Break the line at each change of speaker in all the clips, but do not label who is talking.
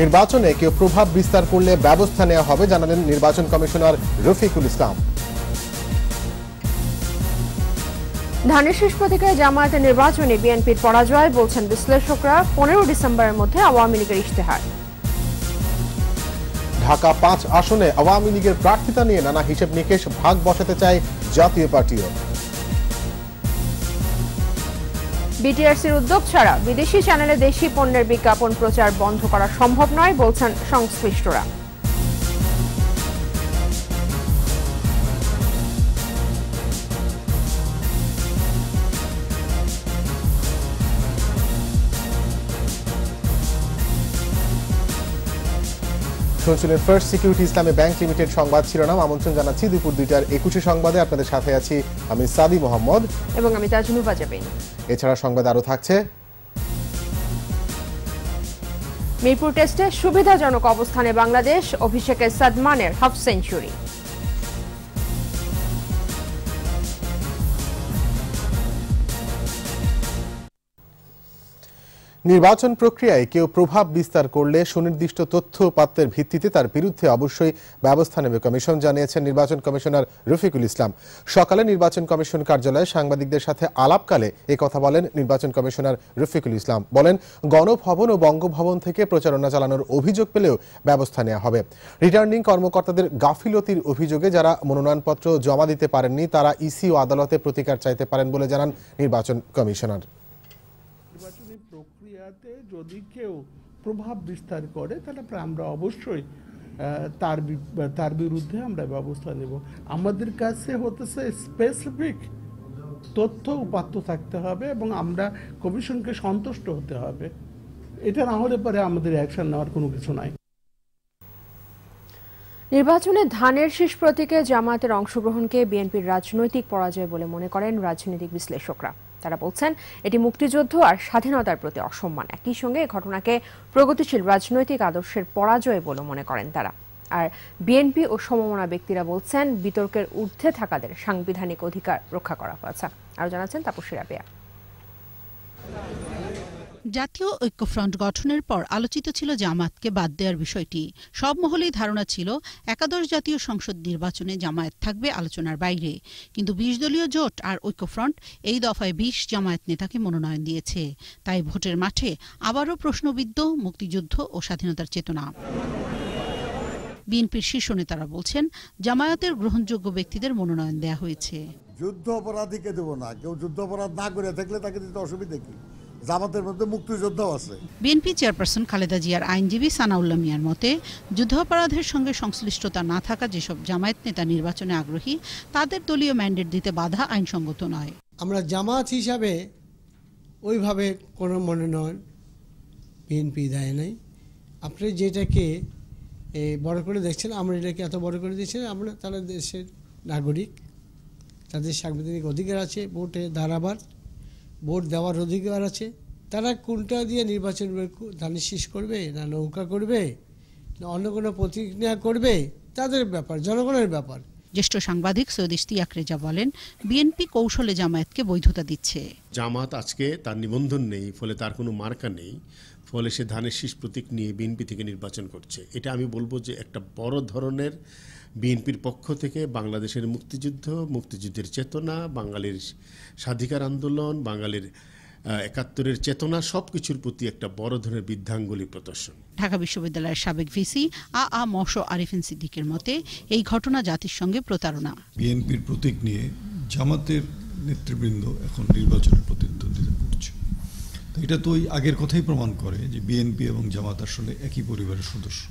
নির্বাচনে কেউ প্রভাব বিস্তার করলে ব্যবস্থা নেওয়া হবে জানালেন নির্বাচন কমিশনার রফিকুল ইসলাম।
ধানের শেষ প্রতীকে জামায়াতের নির্বাচনে বিএনপির পরাজয় বলছেন বিশ্লেষকরা পনেরো ডিসেম্বরের মধ্যে আওয়ামী লীগের ইশতেহার।
ঢাকা পাঁচ আসনে আওয়ামী লীগের প্রার্থিতা নিয়ে নানা হিসেব নিকেশ ভাগ বসাতে চায় জাতীয় পার্টিও।
বিটিআরসির উদ্যোগ ছাড়া বিদেশি চ্যানেলে দেশি পণ্যের বিজ্ঞাপন প্রচার বন্ধ করা সম্ভব নয়, বলছেন সংশ্লিষ্টরা।
শুনছিলেন first security Islami bank limited সংবাদ শিরোনাম। আমন্ত্রণ জানাচ্ছি দুপুর দুইটার একুশে সংবাদে। আপনাদের সাথে আছি আমি সাদি মোহাম্মদ।
এবং আমি তাজনুবা যাবেন
এছাড়া সংবাদ আরও থাকছে।
মিরপুর টেস্টে সুবিধাজনক অবস্থানে বাংলাদেশ অভিষেকের সাদমানের হাফ সেঞ্চুরি।
নির্বাচন প্রক্রিয়ায় কেউ প্রভাব বিস্তার করলে সুনির্দিষ্ট তথ্য উপাত্তের ভিত্তিতে তার বিরুদ্ধে অবশ্যই ব্যবস্থা নেবে কমিশন, জানিয়েছেন নির্বাচন কমিশনার রফিকুল ইসলাম। সকালে নির্বাচন কমিশন কার্যালয়ে সাংবাদিকদের সাথে আলাপকালে এ কথা বলেন নির্বাচন কমিশনার রফিকুল ইসলাম। বলেন, গণভবন ও বঙ্গভবন থেকে প্রচারণা চালানোর অভিযোগ পেলেও ব্যবস্থা নেওয়া হবে। রিটার্নিং কর্মকর্তাদের গাফিলতির অভিযোগে যারা মনোনয়নপত্র জমা দিতে পারেননি, তারা ইসি ও আদালতে প্রতিকার চাইতে পারেন বলে জানান নির্বাচন কমিশনার।
প্রক্রিয়াতে যদি কেউ প্রভাব বিস্তার করে, তাহলে আমরা অবশ্যই তার তার বিরুদ্ধে আমরা ব্যবস্থা নেব। আমাদের কাছে হতেছে স্পেসিফিক তথ্য উপাত্ত থাকতে হবে এবং আমরা কমিশনকে সন্তুষ্ট হতে হবে। এটা না হলে পরে আমাদের অ্যাকশন নেওয়ার কোনো কিছু নাই।
নির্বাচনে ধানের শীষ প্রতীকে জামায়াতের অংশগ্রহণকে বিএনপির রাজনৈতিক পরাজয় বলে মনে করেন রাজনৈতিক বিশ্লেষকরা। তারা বলছেন, এটি মুক্তিযুদ্ধ আর স্বাধীনতার প্রতি অসম্মান। একই সঙ্গে এ ঘটনাকে প্রগতিশীল রাজনৈতিক আদর্শের পরাজয় বলে মনে করেন তারা। আর বিএনপি ও সমমনা ব্যক্তিরা বলছেন, বিতর্কের ঊর্ধ্বে থাকাদের সাংবিধানিক অধিকার রক্ষা করা হয়েছে। আরও জানাচ্ছেন তাপসী রাবেয়া।
জাতীয় ঐক্যফ্রন্ট গঠনের পর আলোচিত ছিল জামায়াতকে বাদ দেওয়ার বিষয়টি। সব মহলেই ধারণা ছিল, একাদশ জাতীয় সংসদ নির্বাচনে জামায়াত থাকবে আলোচনার বাইরে। কিন্তু বিশ দলীয় জোট আর ঐক্যফ্রন্ট এই দফায় বিশ জামায়াত নেতাকে মনোনয়ন দিয়েছে। তাই ভোটের মাঠে আবারও প্রশ্নবিদ্ধ, মুক্তিযুদ্ধ ও স্বাধীনতার চেতনা। বিএনপির শীর্ষ নেতারা বলছেন, জামায়াতের গ্রহণযোগ্য ব্যক্তিদের মনোনয়ন দেয়া হয়েছে।
যুদ্ধ অপরাধীকে দেবো না। কেউ যুদ্ধ অপরাধ না করে থাকলে তাকে দিতে অসুবিধা কি? জামাতের মধ্যে মুক্তিযোদ্ধাও আছে।
বিএনপি চেয়ারপারসন খালেদা জিয়ার আইনজীবী সানাউল্লাহ মিয়ার মতে যুদ্ধাপরাধের সঙ্গে সংশ্লিষ্টতা না থাকা যেসব জামায়াত নেতা নির্বাচনে আগ্রহী তাদের দলীয় ম্যান্ডেট দিতে বাধা আইনসঙ্গত নয়।
আমরা জামাত হিসাবে ওইভাবে কোনো মনে নয়। বিএনপি দেয় নাই। আপনি যেটাকে এ, বড় করে দেখছেন আমরা এটাকে এত বড় করে দিচ্ছেন আমরা তারা দেশের নাগরিক তাদের সাংবিধানিক অধিকার আছে ভোটে দাঁড়াবার। ভোট দেওয়ার অধিকার আছে। তারা কোনটা দিয়ে নির্বাচন ধানের শীষ করবে না নৌকা করবে না অন্য কোনো প্রতিক্রিয়া করবে তাদের ব্যাপার জনগণের ব্যাপার।
জ্যেষ্ঠ সাংবাদিক সৈয়দ ইশতিয়াক রেজা বলেন বিএনপি কৌশলে জামায়াতকে বৈধতা দিচ্ছে।
জামাত আজকে তার নিবন্ধন নেই ফলে তার কোনো মার্কা নেই ফলে সে ধানের শীষ প্রতীক নিয়ে বিএনপি থেকে নির্বাচন করছে। এটা আমি বলব যে একটা বড় ধরনের বিএনপির পক্ষ থেকে বাংলাদেশের মুক্তিযুদ্ধ মুক্তিযুদ্ধের চেতনা বাঙালির স্বাধিকার আন্দোলন বাঙালির একাত্তরের চেতনা সব কিছুর প্রতি একটা বড় ধরনের বৃদ্ধাঙ্গুলি প্রদর্শন।
ঢাকা বিশ্ববিদ্যালয়ের সাবেক ভিসি আ আ মশ আরিফিন সিদ্দিকের মতে এই ঘটনা জাতির সঙ্গে প্রতারণা।
বিএনপির প্রতীক নিয়ে জামাতের নেতৃবৃন্দ এখন নির্বাচনের প্রতিদ্বন্দ্বিতা করছে। তো এটা তো ওই আগের কথাই প্রমাণ করে যে বিএনপি এবং জামাত আসলে একই পরিবারের সদস্য।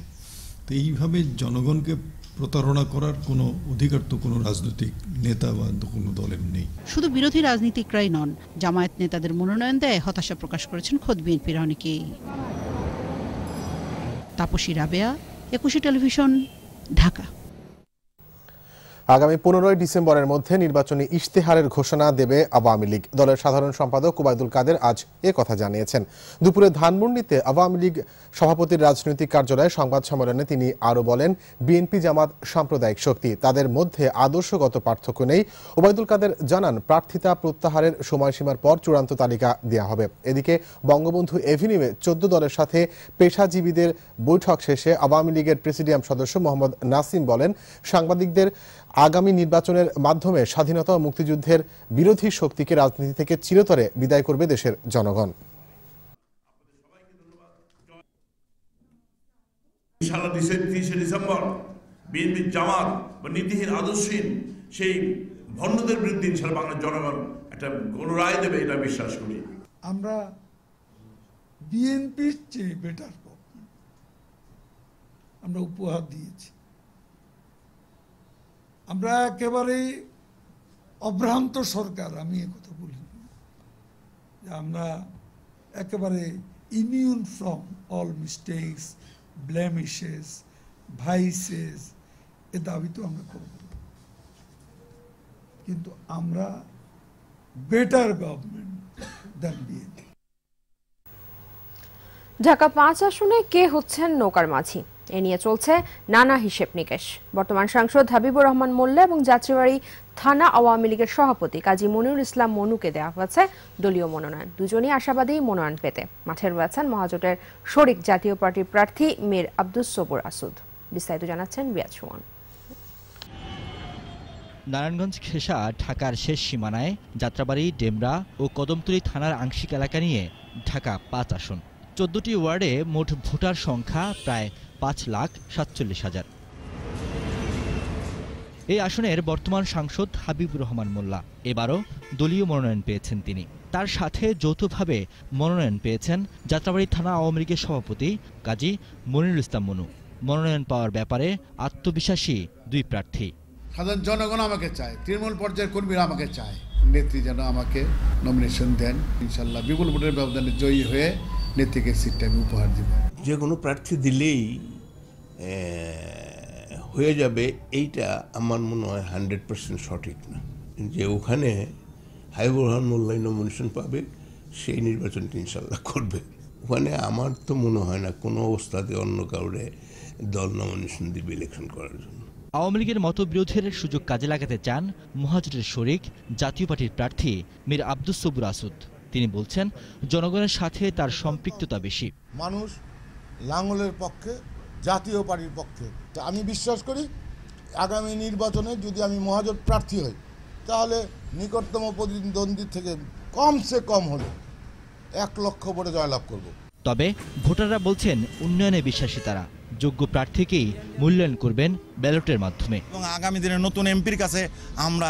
তো এইভাবে জনগণকে প্রতারণা করার কোনো অধিকার তো কোনো রাজনৈতিক নেতা বা কোনো দলের নেই।
শুধু বিরোধী রাজনীতিকরাই নন, জামায়াত নেতাদের মনোনয়ন দেয় হতাশা প্রকাশ করেছেন খোদ বিএনপির অনেকেই। তাপসী রাবেয়া, একুশে টেলিভিশন, ঢাকা।
আগামী পনেরোই ডিসেম্বরের মধ্যে নির্বাচনী ইশতেহারের ঘোষণা দেবে আওয়ামী লীগ। দলের সাধারণ সম্পাদক কুবায়দুল কাদের আজ এ কথা জানিয়েছেন। দুপুরে ধানমন্ডিতে আওয়ামী লীগ সভাপতির রাজনৈতিক কার্যালয়ে সংবাদ সম্মেলনে তিনি আরও বলেন, বিএনপি জামাত সাম্প্রদায়িক শক্তি, তাদের মধ্যে আদর্শগত পার্থক্য নেই। ওবায়দুল কাদের জানান, প্রার্থিতা প্রত্যাহারের সময়সীমার পর চূড়ান্ত তালিকা দেওয়া হবে। এদিকে বঙ্গবন্ধু এভিনিউয়ে চোদ্দ দলের সাথে পেশাজীবীদের বৈঠক শেষে আওয়ামী লীগের প্রেসিডিয়াম সদস্য মোহাম্মদ নাসিম বলেন, সাংবাদিকদের আগামী নির্বাচনের মাধ্যমে স্বাধীনতা ও মুক্তিযুদ্ধের বিরোধী শক্তিকে রাজনীতি থেকে চিরতরে বিদায় করবে দেশের জনগণ।
সারা তিরিশে ডিসেম্বর বিএনপির জামাত বা নীতিহীন আদর্শহীন সেই ভণ্ডদের বিরুদ্ধে ইনশাল্লাহ বাংলার জনগণ একটা গণরায় দেবে এটা বিশ্বাস করি।
আমরা বিএনপির চেয়ে বেটার আমরা উপহার দিয়েছি। আমরা একেবারে অভ্রান্ত সরকার, আমি কথা বলি যে আমরা একেবারে immune from all mistakes blemishes vices এ দাবি তো আমরা করব। কিন্তু আমরা better government than BNP
Dhaka পাঁচ আসনে কে হচ্ছেন নৌকার মাঝি? এ নিয়ে চলছে নানা হিসেব নিকেশ। বর্তমান সাংসদ হাবিবুর রহমান মোল্লা এবং যাত্রীবাড়ি থানা আওয়ামী লীগের সভাপতি কাজী মনিরুল ইসলাম মনুকে দেওয়া হয়েছে দলীয় মনোনয়ন। দুজনই আশাবাদী মনোনয়ন পেতে। মাঠে রয়েছেন মহাজোটের শরিক জাতীয় পার্টির প্রার্থী মীর আব্দুস সবুর আসুদ। বিস্তারিত জানাচ্ছেন রিয়াজ সুমন।
নারায়ণগঞ্জ খেসা ঢাকার শেষ সীমানায় যাত্রাবাড়ি, ডেমরা ও কদমতলী থানার আংশিক এলাকা নিয়ে ঢাকা পাঁচ আসন। চোদ্দটি ওয়ার্ডে মোট ভোটার সংখ্যা প্রায় পাঁচ লাখ সাতচল্লিশ হাজার। এই আসনের বর্তমান সাংসদ হাবিবুর রহমান মোল্লা। এবারও দলীয় মনোনয়ন পেয়েছেন তিনি। তার সাথে যৌথভাবে মনোনয়ন পেয়েছেন যাত্রাবাড়ি থানা আওয়ামী লীগের সভাপতি কাজী মনিরুল ইসলাম মনু। মনোনয়ন পাওয়ার ব্যাপারে আত্মবিশ্বাসী দুই প্রার্থী।
সাধারণ জনগণ আমাকে চায় তৃণমূল পর্যায়ের কর্মীরা আমাকে চায়। নেত্রী যেন আমাকে নমিনেশন দেন ইনশাল্লাহ বিপুল ভোটের ব্যবধানে জয়ী হয়ে নেত্রীকে সিটটা আমি উপহার দিব।
যে কোনো প্রার্থী দিলেই হয়ে যাবে এইটা আমার মনে হয় হান্ড্রেড পার্সেন্ট সঠিক না। যে ওখানে হাইবুর রহমান মোল্লাই নমিনেশন পাবে সেই নির্বাচনটি ইনশাল্লাহ করবে। ওখানে আমার তো মনে হয় না কোনো অবস্থাতে অন্য কাউরে দল নমিনেশন দিবে ইলেকশন করার জন্য।
আওয়ামী লীগের মতবিরোধের সুযোগ কাজে লাগাতে চান মহাজোটের শরিক জাতীয় পার্টির প্রার্থী মীর আব্দুস সবুর আসুদ। তিনি বলছেন জনগণের সাথে তার সম্পৃক্ততা বেশি।
মানুষ লাঙ্গলের পক্ষে জাতীয় পার্টির পক্ষে। তো আমি বিশ্বাস করি আগামী নির্বাচনে যদি আমি মহাজোট প্রার্থী হই তাহলে নিকটতম প্রতিদ্বন্দ্বী থেকে কমসে কম হলে এক লক্ষ ভোটে জয়লাভ করব।
তবে ভোটাররা বলছেন উন্নয়নে বিশ্বাসী তারা। যোগ্য প্রার্থীকেই মূল্যায়ন করবেন ব্যালটের মাধ্যমে।
এবং আগামী দিনে নতুন এমপির কাছে আমরা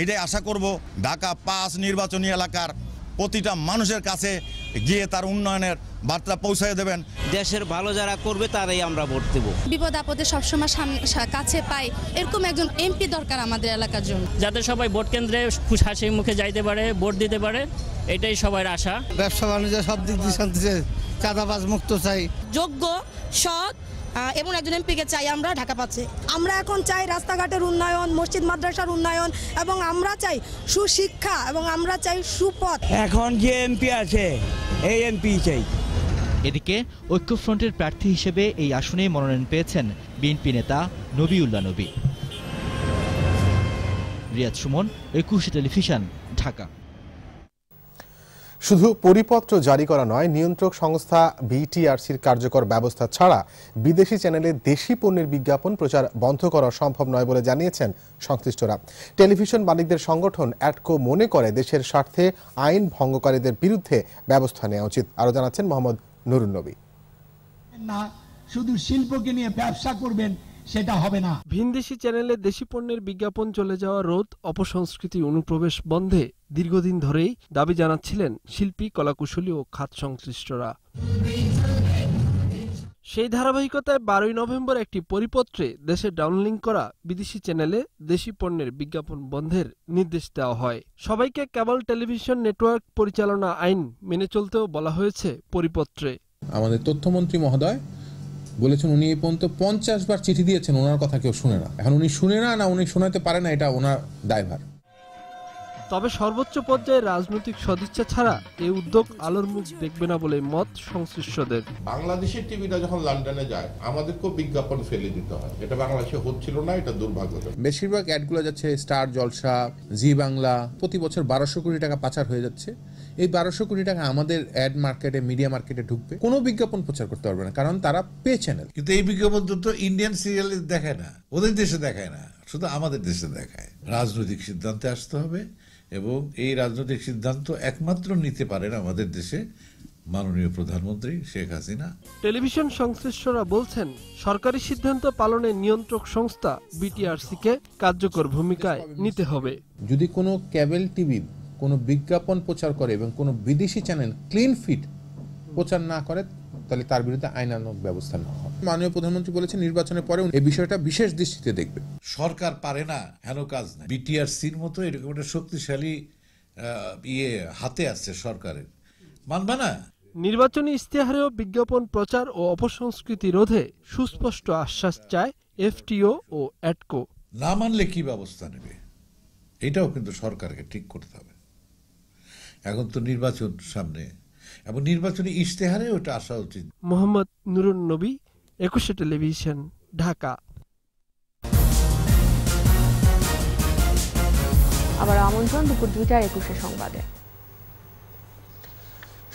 এটাই আশা করব ঢাকা পাঁচ নির্বাচনী এলাকার প্রতিটা মানুষের কাছে গিয়ে তার উন্নয়নের বার্তা পৌঁছায় দেবেন।
দেশের ভালো যারা করবে তারাই আমরা ভোট দেবো।
বিপদ আপদে সবসময় কাছে পাই এরকম একজন এমপি দরকার আমাদের এলাকার জন্য।
যাতে সবাই ভোট কেন্দ্রে খুশ হাসি মুখে যাইতে পারে ভোট দিতে পারে এটাই সবার আশা।
ব্যবসা বাণিজ্য সব দিক দিয়ে শান্তি চাই চাঁদাবাজ মুক্ত চাই।
যোগ্য সৎ এমন একজন এমপিকে চাই আমরা ঢাকা পাচ্ছে। আমরা এখন চাই রাস্তাঘাটের উন্নয়ন মসজিদ মাদ্রাসার উন্নয়ন এবং আমরা চাই সুশিক্ষা এবং আমরা চাই সুপথ।
এখন যে এমপি আছে এই এমপি চাই।
এদিকে ঐক্যফ্রন্টের প্রার্থী হিসেবে এই আসনে মনোনয়ন পেয়েছেন বিএনপি নেতা নবিউল্লাহ নবী। রিয়াজ সুমন একুশে টেলিভিশন ঢাকা।
শুধু পরিপত্র জারি করা নয়, নিয়ন্ত্রক সংস্থা বিটিআরসির কার্যকর ব্যবস্থা ছাড়া বিদেশি চ্যানেলে দেশি পণ্যের বিজ্ঞাপন প্রচার বন্ধ করা সম্ভব নয় বলে জানিয়েছেন সংশ্লিষ্টরা। টেলিভিশন মালিকদের সংগঠন অ্যাটকো মনে করে দেশের স্বার্থে আইন ভঙ্গকারীদের বিরুদ্ধে ব্যবস্থা নেওয়া উচিত। আরও জানাচ্ছেন মোহাম্মদ নুরুন নবী।
না, শুধু শিল্পকে নিয়ে ব্যবসা করবেন সেটা হবে না।
ভিনদেশি চ্যানেলে দেশি পণ্যের বিজ্ঞাপন চলে যাওয়া রোধ অপসংস্কৃতি অনুপ্রবেশ বন্ধে দীর্ঘদিন ধরেই দাবি জানাচ্ছিলেন শিল্পী কলাকুশলী ও খাত সংশ্লিষ্টরা। সেই ধারাবাহিকতায় বারোই নভেম্বর একটি পরিপত্রে দেশে ডাউনলিং করা বিদেশি চ্যানেলে দেশি পণ্যের বিজ্ঞাপন বন্ধের নির্দেশ দেওয়া হয়। সবাইকে কেবল টেলিভিশন নেটওয়ার্ক পরিচালনা আইন মেনে চলতেও বলা হয়েছে পরিপত্রে।
আমাদের তথ্যমন্ত্রী মহোদয় বলেছেন উনি এই পর্যন্ত পঞ্চাশ বার চিঠি দিয়েছেন, ওনার কথা কেউ শুনে না। এখন উনি শুনে না না উনি শোনাতে পারে না, এটা ওনার দায়ভার।
তবে সর্বোচ্চ পর্যায়ে রাজনৈতিক সদিচ্ছা ছাড়া এই উদ্যোগ আলোর মুখ দেখবে না বলে মত সংশ্লিষ্টদের।
বাংলাদেশের টিভিটা যখন লন্ডনে যায় আমাদেরকেও বিজ্ঞাপন ফেলে দিতে হয়। এটা বাংলাদেশে হচ্ছিল না এটা দুর্ভাগ্যজনক।
বেশিরভাগ অ্যাডগুলো যাচ্ছে স্টার জলসা জি বাংলা প্রতি বছর বারোশো কোটি টাকা পাচার হয়ে যাচ্ছে। এই বারোশো কোটি টাকা আমাদের অ্যাড মার্কেটে মিডিয়া মার্কেটে ঢুকবে। কোনো বিজ্ঞাপন প্রচার করতে পারবে না কারণ তারা পে চ্যানেল।
কিন্তু এই বিজ্ঞাপন তো ইন্ডিয়ান সিরিয়ালে দেখায় না ওদের দেশে দেখায় না শুধু আমাদের দেশে দেখায়। রাজনৈতিক সিদ্ধান্তে আসতে হবে এবং এই রাজনৈতিক সিদ্ধান্ত একমাত্র নিতে পারেন আমাদের দেশে মাননীয় প্রধানমন্ত্রী শেখ হাসিনা।
টেলিভিশন সংশ্লিষ্টরা বলছেন সরকারি সিদ্ধান্ত পালনে নিয়ন্ত্রক সংস্থা বিটিআরসিকে কার্যকর ভূমিকায় নিতে হবে।
যদি কোনো ক্যাবেল টিভি কোনো বিজ্ঞাপন প্রচার করে এবং কোনো বিদেশি চ্যানেল ক্লিন ফিট প্রচার না করে তাহলে তার বিরুদ্ধে আইনানুগ ব্যবস্থা নেওয়া হবে। মাননীয় প্রধানমন্ত্রী বলেছেন নির্বাচনের পরে এই বিষয়টা বিশেষ দৃষ্টিতে দেখবে।
সরকার পারে না হেন কাজ না বিটিআরসির মতো এরকম একটা শক্তিশালী ইয়ে হাতে আছে সরকারের। মানবে না?
নির্বাচনী ইশতেহারেও বিজ্ঞাপন প্রচার ও অপসংস্কৃতি রোধে সুস্পষ্ট আশ্বাস চায় এফটিও ও অ্যাটকো
না মানলে কি ব্যবস্থা নেবে? এটাও কিন্তু সরকারকে ঠিক করতে হবে। এখন তো নির্বাচন সামনে এবং নির্বাচনী ইশতেহারে ওটা আসা উচিত।
মোহাম্মদ নুরুন নবী একুশে টেলিভিশন ঢাকা।
আবার আমন্ত্রণ দুপুর দুইটার একুশে সংবাদে।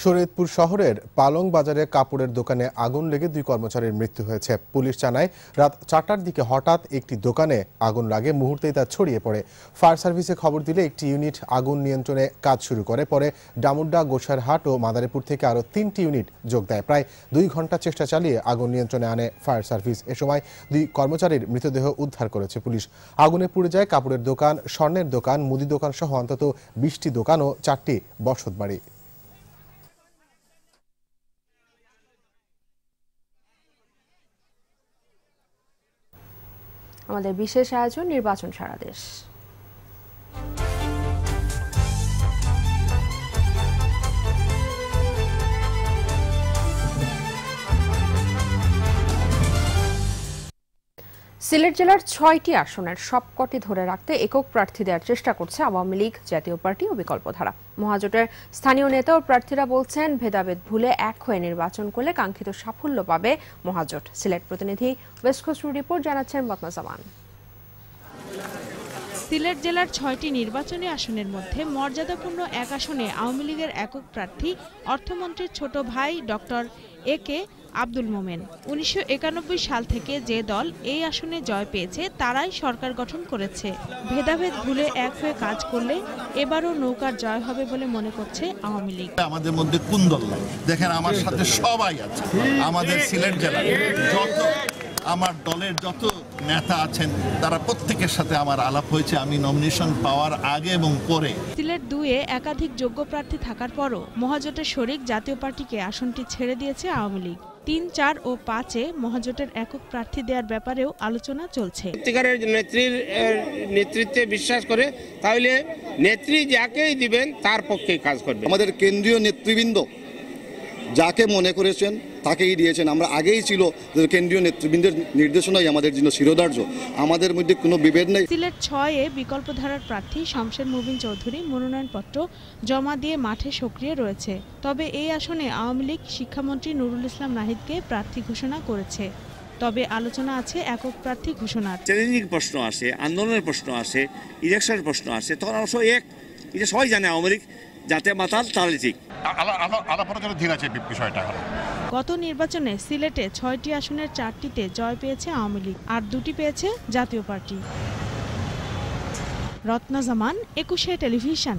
শরীয়তপুর শহরের পালং বাজারে কাপড়ের দোকানে আগুন লেগে দুই কর্মচারীর মৃত্যু হয়েছে। পুলিশ জানায়, রাত চারটার দিকে হঠাৎ একটি দোকানে আগুন লাগে, মুহূর্তেই তা ছড়িয়ে পড়ে। ফায়ার সার্ভিসে খবর দিলে একটি ইউনিট আগুন নিয়ন্ত্রণে কাজ শুরু করে। পরে ডামুড্ডা, গোসারহাট ও মাদারীপুর থেকে আরও তিনটি ইউনিট যোগ দেয়। প্রায় দুই ঘণ্টা চেষ্টা চালিয়ে আগুন নিয়ন্ত্রণে আনে ফায়ার সার্ভিস। এ সময় দুই কর্মচারীর মৃতদেহ উদ্ধার করেছে পুলিশ। আগুনে পুড়ে যায় কাপড়ের দোকান, স্বর্ণের দোকান, মুদি দোকান সহ অন্তত বিশটি দোকান ও চারটি বসত
আমাদের বিশেষ আয়োজন নির্বাচন সারা দেশ। সিলেট জেলার ছয়টি আসনের সবকটি ধরে রাখতে একক প্রার্থী দেওয়ার চেষ্টা করছে আওয়ামী লীগ জাতীয় পার্টি ও বিকল্পধারা। মহাজোটের স্থানীয় নেতা ও প্রার্থীরা বলছেন, ভেদাভেদ ভুলে এক হয়ে নির্বাচন করলে কাঙ্ক্ষিত সাফল্য পাবে মহাজোট। সিলেট প্রতিনিধি ওয়েস্ট খসরু রিপোর্ট জানাচ্ছেন বদনাজামান
সিলেট জেলার ছয়টি নির্বাচনী আসনের মধ্যে মর্যাদাপূর্ণ এক আসনে আওয়ামী লীগের একক প্রার্থী অর্থমন্ত্রীর ছোট ভাই ডক্টর এ কে আব্দুল মোমেন। উনিশশো একানব্বই সাল থেকে যে দল এই আসনে জয় পেয়েছে তারাই সরকার গঠন করেছে। ভেদাভেদ ভুলে এক হয়ে কাজ করলে এবারও নৌকার জয় হবে বলে মনে করছে আওয়ামী লীগ।
আমাদের মধ্যে কোন দল দেখেন আমার সাথে সবাই আছে। আমাদের সিলেট জেলার যত আমার দলের যত নেতা আছেন তারা প্রত্যেকের সাথে আমার আলাপ হয়েছে। আমি নমিনেশন পাওয়ার আগে এবং পরে।
সিলেট দুয়ে একাধিক যোগ্য প্রার্থী থাকার পরও মহাজোটের শরিক জাতীয় পার্টিকে আসনটি ছেড়ে দিয়েছে আওয়ামী লীগ। তিন চার ও পাঁচে মহাজোটের একক প্রার্থী দেওয়ার ব্যাপারেও আলোচনা চলছে।
সত্যিকারের নেত্রীর নেতৃত্বে বিশ্বাস করে তাহলে নেত্রী যাকেই দিবেন তার পক্ষে কাজ করবে।
আমাদের কেন্দ্রীয় নেতৃবৃন্দ যাকে মনে করেছেন তাকেই দিয়েছেন। আমরা আগেই ছিল কেন্দ্রীয় নেতৃবৃন্দের নির্দেশনাই আমাদের জন্য শিরোধার্য। আমাদের মধ্যে কোনো বিভেদ নেই।
সিলেট ছয়ে বিকল্পধারার প্রার্থী শমশের মুবিন চৌধুরী মনোনয়নপত্র জমা দিয়ে মাঠে সক্রিয় রয়েছে। তবে এই আসনে আওয়ামী লীগ শিক্ষামন্ত্রী নুরুল ইসলাম নাহিদকে প্রার্থী ঘোষণা করেছে। তবে আলোচনা আছে একক প্রার্থী ঘোষণার।
চ্যালেঞ্জিং প্রশ্ন আসে আন্দোলনের প্রশ্ন আসে ইলেকশনের প্রশ্ন আসে তখন অবশ্য এক এটা সবাই জানে আওয়ামী লীগ যাতে মাতাল তাহলে ঠিক।
গত নির্বাচনে সিলেটে ছয়টি আসনের চারটিতে জয় পেয়েছে আওয়ামী লীগ আর দুটি পেয়েছে জাতীয় পার্টি। রত্না জামান একুশে টেলিভিশন।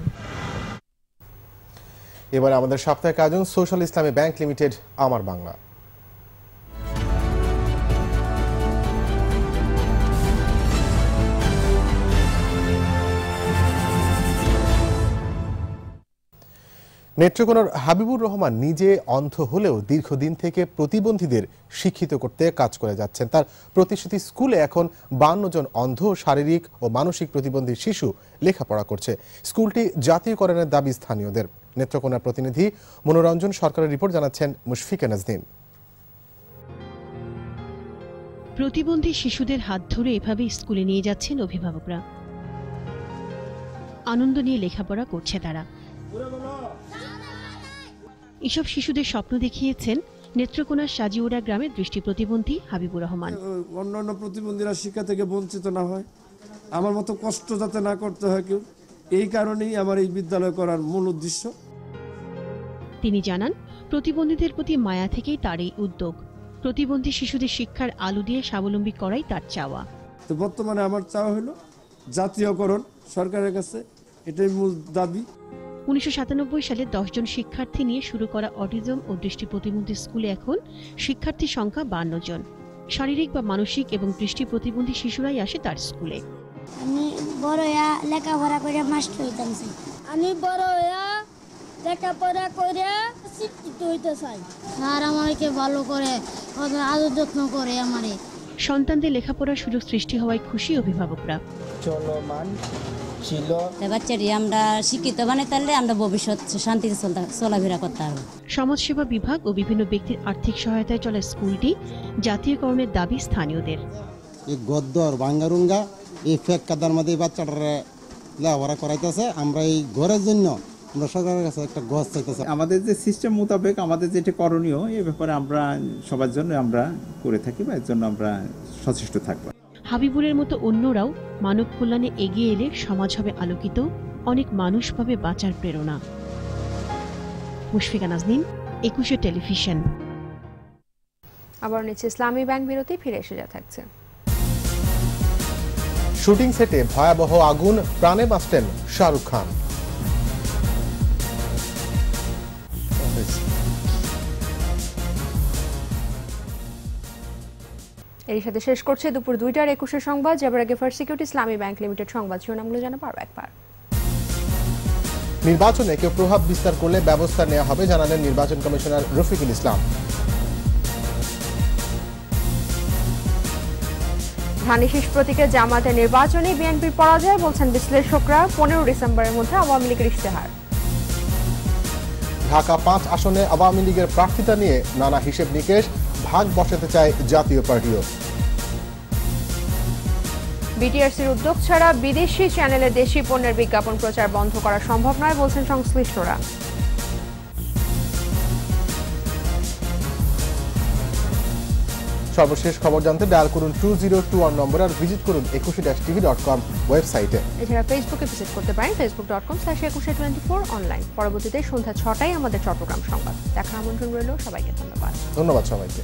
এবার আমাদের সাপ্তাহিক আয়োজন সোশ্যাল ইসলামী ব্যাংক লিমিটেড আমার বাংলা। নেত্রকোনার হাবিবুর রহমান নিজে অন্ধ হলেও দীর্ঘদিন থেকে প্রতিবন্ধীদের শিক্ষিত করতে কাজ করে যাচ্ছেন। তার প্রতিশ্রুতি স্কুলে এখন বান্ন জন অন্ধ, শারীরিক ও মানসিক প্রতিবন্ধী শিশু লেখাপড়া করছে। স্কুলটি জাতীয়করণের দাবি স্থানীয়দের। নেত্রকোনার প্রতিনিধি মনোরঞ্জন সরকারের রিপোর্ট জানাচ্ছেন মুশফিকা নাজদিন
প্রতিবন্ধী শিশুদের হাত ধরে এভাবে স্কুলে নিয়ে যাচ্ছেন অভিভাবকরা। আনন্দ নিয়ে লেখাপড়া করছে তারা। এসব শিশুদের স্বপ্ন দেখিয়েছেন নেত্রকোনার সাজিউড়া গ্রামের দৃষ্টি প্রতিবন্ধী হাবিবুর রহমান।
অন্যান্য প্রতিবন্ধীরা শিক্ষা থেকে বঞ্চিত না হয়। আমার মতো কষ্ট যাতে না করতে হয় কেউ এই কারণেই আমার এই বিদ্যালয় করার মূল উদ্দেশ্য।
তিনি জানান প্রতিবন্ধীদের প্রতি মায়া থেকেই তার এই উদ্যোগ। প্রতিবন্ধী শিশুদের শিক্ষার আলো দিয়ে স্বাবলম্বী করাই তার চাওয়া।
তো বর্তমানে আমার চাওয়া হলো জাতীয়করণ সরকারের কাছে এটাই মূল দাবি।
উনিশশো সাতানব্বই সালে দশজন শিক্ষার্থী নিয়ে শুরু করা অটিজম ও দৃষ্টি প্রতিবন্ধী স্কুলে এখন শিক্ষার্থীর সংখ্যা বান্ন জন। শারীরিক বা মানসিক এবং দৃষ্টি প্রতিবন্ধী শিশুরাই আসে তার স্কুলে।
আমি বড় লেখাপড়া করে মাস্টার হইতাম আমি বড় লেখাপড়া করে শিক্ষিত হইতে চাই। স্যার আমাকে ভালো করে আদর যত্ন করে আমারে।
সন্তানদের লেখাপড়ার সুযোগ সৃষ্টি হওয়ায় খুশি অভিভাবকরা।
চলমান ছিল।
বাচ্চাটি আমরা শিক্ষিত বানাই তাহলে আমরা ভবিষ্যৎ শান্তিতে চলাফেরা করতে পারব।
সমাজসেবা বিভাগ ও বিভিন্ন ব্যক্তির আর্থিক সহায়তায় চলে স্কুলটি জাতীয়করণের দাবি স্থানীয়দের।
এই গদ্দর বাঙ্গারুঙ্গা এই ফেক কাদার মধ্যে এই বাচ্চাটারে লেখাপড়া করাইতেছে। আমরা এই ঘরের জন্য আমরা সরকারের কাছে একটা গছ চাইতেছে।
আমাদের যে সিস্টেম মোতাবেক আমাদের যেটা করণীয় এ ব্যাপারে আমরা সবার জন্য আমরা করে থাকি বা এর জন্য আমরা সচেষ্ট থাকব।
হাবিবুরের মতো অন্যরাও মানব কল্যাণে এগিয়ে এলে সমাজ হবে আলোকিত অনেক মানুষ পাবে বাঁচার প্রেরণা। মুশফিকা নাজনীন একুশে টেলিভিশন।
আবার নিচ্ছে ইসলামী ব্যাংক বিরতি ফিরে এসে যা থাকছে।
শুটিং সেটে ভয়াবহ আগুন প্রাণে বাঁচলেন শাহরুখ খান।
এর সাথে শেষ করছে দুপুর দুইটার একুশের সংবাদ যাবার আগে first security Islami bank limited সংবাদ শিরোনামগুলো জানা পারব একবার।
নির্বাচনে কেউ প্রভাব বিস্তার করলে ব্যবস্থা নেওয়া হবে জানালেন নির্বাচন কমিশনার রফিকুল ইসলাম।
ধানি শীষ প্রতীকে জামাতে নির্বাচনে বিএনপির পরাজয় বলছেন বিশ্লেষকরা পনেরো ডিসেম্বরের মধ্যে আওয়ামী লীগের ইশতেহার।
ঢাকা পাঁচ আসনে আওয়ামী লীগের প্রার্থিতা নিয়ে নানা হিসেব নিকেশ ভাগ বসাতে চায় জাতীয় পার্টিও।
বিটিআরসির উদ্যোগ ছাড়া বিদেশি চ্যানেলে দেশি পণ্যের বিজ্ঞাপন প্রচার বন্ধ করা সম্ভব নয় বলছেন সংশ্লিষ্টরা।
সর্বশেষ খবর জানতে ডায়াল করুন two zero two one number আর ভিজিট করুন Ekushey dash TV dot com ওয়েবসাইটে।
এছাড়া ফেসবুকে ভিজিট করতে পারেন Facebook dot com slash Ekushey twenty four online পরবর্তীতে সন্ধ্যা ছটায় আমাদের চট্টগ্রাম সংবাদ। দেখার আমন্ত্রণ রইল সবাইকে ধন্যবাদ।
ধন্যবাদ সবাইকে।